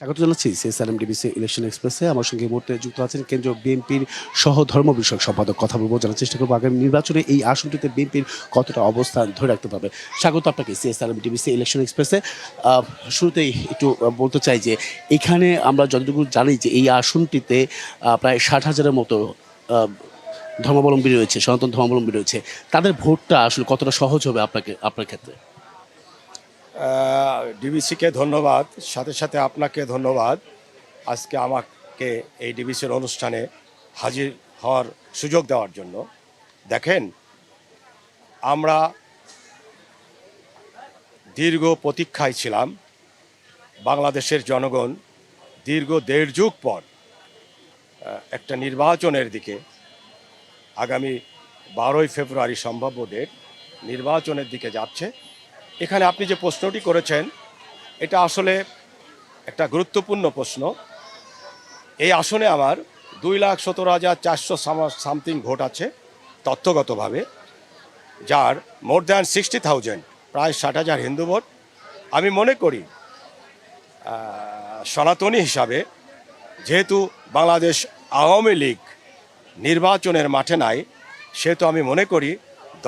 স্বাগত জানাচ্ছি CSRM DBC election এক্সপ্রেসে। আমার সঙ্গে এই মুহূর্তে যুক্ত আছেন কেন্দ্রীয় বিএনপির সহ ধর্ম বিষয়ক সম্পাদক কথা বলব, জানার চেষ্টা করব। আগামী নির্বাচনে এই আসনটিতে বিএনপির কতটা অবস্থান ধরে রাখতে পারবে? স্বাগত আপনাকে সিএসআরএম ডিবিসি ইলেকশন এক্সপ্রেসে। শুরুতেই একটু বলতে চাই যে, এখানে আমরা যতটুকু জানি যে এই আসনটিতে প্রায় ষাট হাজারের মতো ধর্মাবলম্বী রয়েছে, সনাতন ধর্মাবলম্বী রয়েছে। তাদের ভোটটা আসলে কতটা সহজ হবে আপনাকে, আপনার ক্ষেত্রে? ডিবিসিকে ধন্যবাদ, সাথে সাথে আপনাকে ধন্যবাদ। আজকে আমাকে এই ডিবিসির অনুষ্ঠানে হাজির হওয়ার সুযোগ দেওয়ার জন্য। দেখেন, আমরা দীর্ঘ প্রতীক্ষায় ছিলাম, বাংলাদেশের জনগণ দীর্ঘ দেড় যুগ পর একটা নির্বাচনের দিকে, আগামী বারোই ফেব্রুয়ারি সম্ভাব্য ডেট নির্বাচনের দিকে যাচ্ছে। এখানে আপনি যে প্রশ্নটি করেছেন, এটা আসলে একটা গুরুত্বপূর্ণ প্রশ্ন। এই আসনে আমার দুই লাখ সতেরো হাজার চারশো সামথিং ভোট আছে, তথ্যগতভাবে, যার মোর দ্যান সিক্সটি থাউজেন্ড, প্রায় ষাট হাজার হিন্দু ভোট। আমি মনে করি সনাতনী হিসাবে যেহেতু বাংলাদেশ আওয়ামী লীগ নির্বাচনের মাঠে নাই, সেহেতু আমি মনে করি,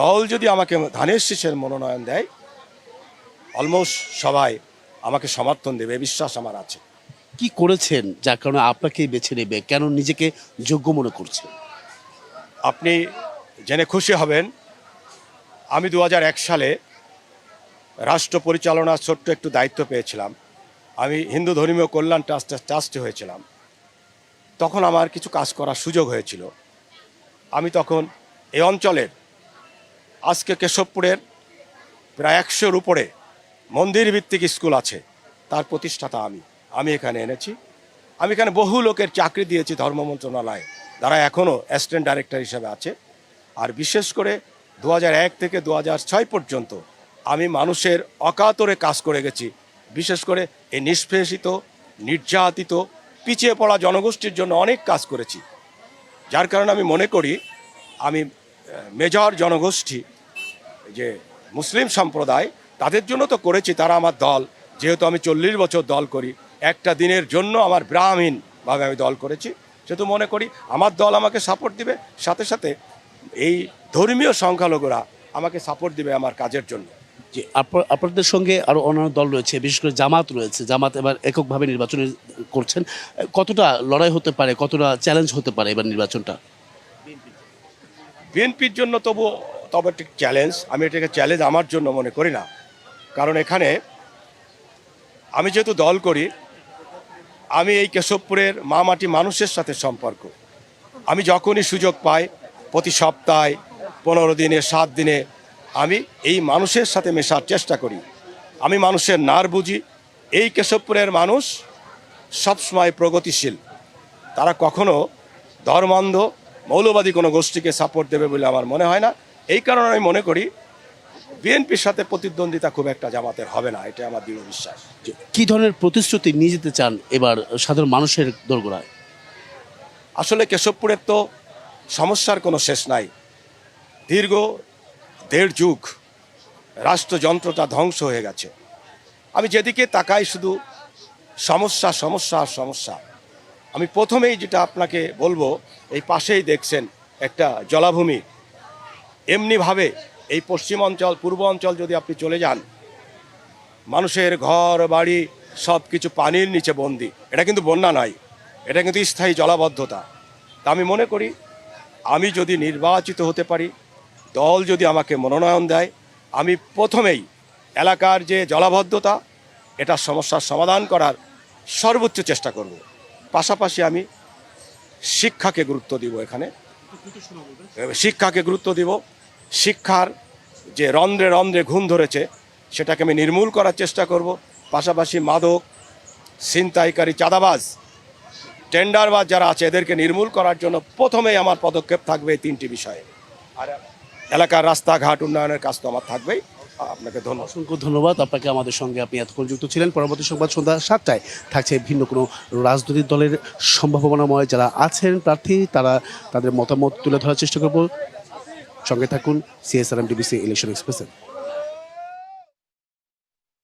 দল যদি আমাকে ধানের শীষের মনোনয়ন দেয় অলমোস্ট সবাই আমাকে সমর্থন দেবে বিশ্বাস আমার আছে। কি করেছেন যার কারণে আপনাকেই বেছে নেবে? কেন নিজেকে যোগ্য মনে করছে আপনি জেনে খুশি হবেন আমি দু হাজার এক সালে রাষ্ট্র পরিচালনার ছোট্ট একটু দায়িত্ব পেয়েছিলাম। আমি হিন্দু ধর্মীয় কল্যাণ ট্রাস্টের ট্রাস্টি হয়েছিলাম। তখন আমার কিছু কাজ করার সুযোগ হয়েছিল। আমি তখন এই অঞ্চলের আজকে কেশবপুরের প্রায় একশোর উপরে মন্দির ভিত্তিক স্কুল আছে। তার প্রতিষ্ঠাতা আমি। আমি এখানে এনেছি। আমি এখানে বহু লোকের চাকরি দিয়েছি ধর্ম মন্ত্রণালয়ে। যারা এখনও অ্যাসিস্ট্যান্ট ডাইরেক্টর হিসেবে আছে। আর বিশেষ করে দু থেকে দু পর্যন্ত আমি মানুষের অকাতরে কাজ করে গেছি। বিশেষ করে এই নিষ্পেষিত, নির্যাতিত, পিছিয়ে পড়া জনগোষ্ঠীর জন্য অনেক কাজ করেছি। যার কারণে আমি মনে করি, আমি মেজর জনগোষ্ঠী, যে মুসলিম সম্প্রদায় তাদের জন্য তো করেছি তারা আমার দল। যেহেতু আমি চল্লিশ বছর দল করি একটা দিনের জন্য আমার ব্রাহ্মীণভাবে আমি দল করেছি। সেহেতু মনে করি আমার দল আমাকে সাপোর্ট দিবে সাথে সাথে এই ধর্মীয় সংখ্যালঘুরা আমাকে সাপোর্ট দিবে আমার কাজের জন্য। যে আপ- আপনাদের সঙ্গে আরও অন্যান্য দল রয়েছে বিশেষ করে জামাত রয়েছে। জামাত এবার এককভাবে নির্বাচন করছেন। কতটা লড়াই হতে পারে কতটা চ্যালেঞ্জ হতে পারে এবার নির্বাচনটা? বিএনপির জন্য তবু তবে একটি চ্যালেঞ্জ আমি এটাকে চ্যালেঞ্জ আমার জন্য মনে করি না। কারণ এখানে আমি যেহেতু দল করি, আমি এই কেশবপুরের মা মাটি মানুষের সাথে সম্পর্ক। আমি যখনই সুযোগ পাই, প্রতি সপ্তাহে পনেরো দিনে, সাত দিনে আমি এই মানুষের সাথে মেশার চেষ্টা করি। আমি মানুষের নার বুঝি। এই কেশবপুরের মানুষ সবসময় প্রগতিশীল। তারা কখনো ধর্মান্ধ, মৌলবাদী কোনো গোষ্ঠীকে সাপোর্ট দেবে বলে আমার মনে হয় না। এই কারণে আমি মনে করি বিএনপির সাথে প্রতিদ্বন্দ্বিতা খুব একটা জামাতের হবে না এটা আমার দৃঢ় বিশ্বাস। যে কি ধরনের প্রতিশ্রুতি নিয়ে যেতে চান এবার সাধারণ মানুষের দোরগোড়ায়? আসলে কেশবপুরের তো সমস্যার কোনো শেষ নাই। দীর্ঘ দেড় যুগ রাষ্ট্রযন্ত্রটা ধ্বংস হয়ে গেছে। আমি যেদিকে তাকাই শুধু সমস্যা সমস্যা আর সমস্যা। আমি প্রথমেই যেটা আপনাকে বলব এই পাশেই দেখছেন একটা জলাভূমি। এমনিভাবে এই পশ্চিম অঞ্চল, পূর্ব অঞ্চল যদি আপনি চলে যান, মানুষের ঘর, বাড়ি সব কিছু পানির নিচে বন্দি। এটা কিন্তু বন্যা নয়, এটা কিন্তু স্থায়ী জলাবদ্ধতা। তা আমি মনে করি, আমি যদি নির্বাচিত হতে পারি, দল যদি আমাকে মনোনয়ন দেয়, আমি প্রথমেই এলাকার যে জলাবদ্ধতা, এটা সমস্যার সমাধান করার সর্বোচ্চ চেষ্টা করব। পাশাপাশি আমি শিক্ষাকে গুরুত্ব দিব এখানে। শিক্ষাকে গুরুত্ব দিব। শিক্ষার যে রন্ধ্রে রন্ধ্রে ঘুম ধরেছে, সেটাকে আমি নির্মূল করার চেষ্টা করব। পাশাপাশি মাদক, ছিনতাইকারী চাঁদাবাজ, টেন্ডারবাজ যারা আছে, এদেরকে নির্মূল করার জন্য প্রথমেই আমার পদক্ষেপ থাকবে এই তিনটি বিষয়ে। আর এলাকার রাস্তাঘাট উন্নয়নের কাজ তো আমার থাকবেই। আপনাকে ধন্যবাদ। অসংখ্য ধন্যবাদ। আপনাকে আমাদের সঙ্গে আপনি এতক্ষণ যুক্ত ছিলেন। পরবর্তী সংবাদ সন্ধ্যা সাতটায় থাকছে ভিন্ন কোনো রাজনৈতিক দলের সম্ভাবনাময় যারা আছেন প্রার্থী, তারা তাদের মতামত তুলে ধরার চেষ্টা করব। সঙ্গে থাকুন সিএসআরএম ডিবিসি ইলেকশন এক্সপ্রেসের